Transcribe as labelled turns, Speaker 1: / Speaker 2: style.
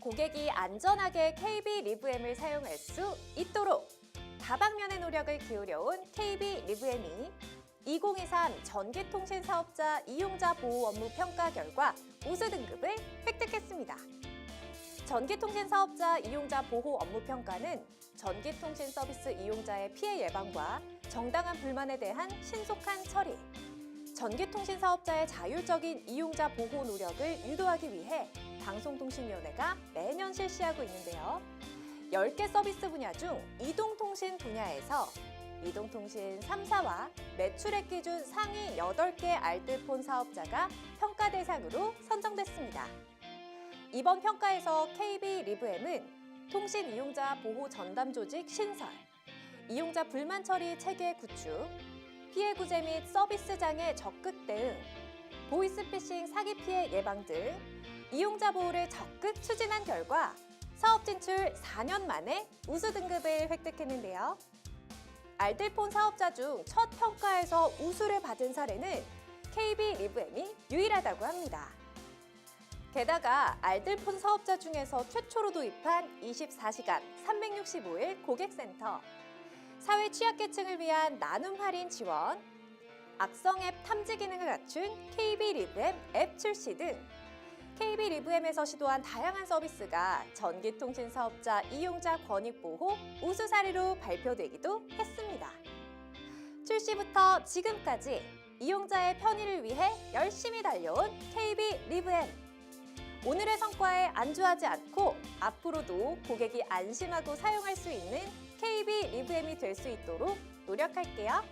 Speaker 1: 고객이 안전하게 KB 리브엠을 사용할 수 있도록 다방면의 노력을 기울여온 KB 리브엠이 2023 전기통신 사업자 이용자 보호 업무 평가 결과 우수 등급을 획득했습니다. 전기통신 사업자 이용자 보호 업무 평가는 전기통신 서비스 이용자의 피해 예방과 정당한 불만에 대한 신속한 처리, 전기통신 사업자의 자율적인 이용자 보호 노력을 유도하기 위해 방송통신위원회가 매년 실시하고 있는데요. 10개 서비스 분야 중 이동통신 분야에서 이동통신 3사와 매출액 기준 상위 8개 알뜰폰 사업자가 평가 대상으로 선정됐습니다. 이번 평가에서 KB 리브엠은 통신 이용자 보호 전담 조직 신설, 이용자 불만 처리 체계 구축, 피해 구제 및 서비스 장애 적극 대응, 보이스피싱 사기 피해 예방 등 이용자 보호를 적극 추진한 결과 사업 진출 4년 만에 우수 등급을 획득했는데요. 알뜰폰 사업자 중 첫 평가에서 우수를 받은 사례는 KB 리브엠이 유일하다고 합니다. 게다가 알뜰폰 사업자 중에서 최초로 도입한 24시간 365일 고객센터, 사회 취약계층을 위한 나눔 할인 지원, 악성 앱 탐지 기능을 갖춘 KB 리브엠 앱 출시 등 KB 리브엠에서 시도한 다양한 서비스가 전기통신 사업자 이용자 권익 보호 우수 사례로 발표되기도 했습니다. 출시부터 지금까지 이용자의 편의를 위해 열심히 달려온 KB 리브엠. 오늘의 성과에 안주하지 않고 앞으로도 고객이 안심하고 사용할 수 있는 KB 리브엠이 될 수 있도록 노력할게요.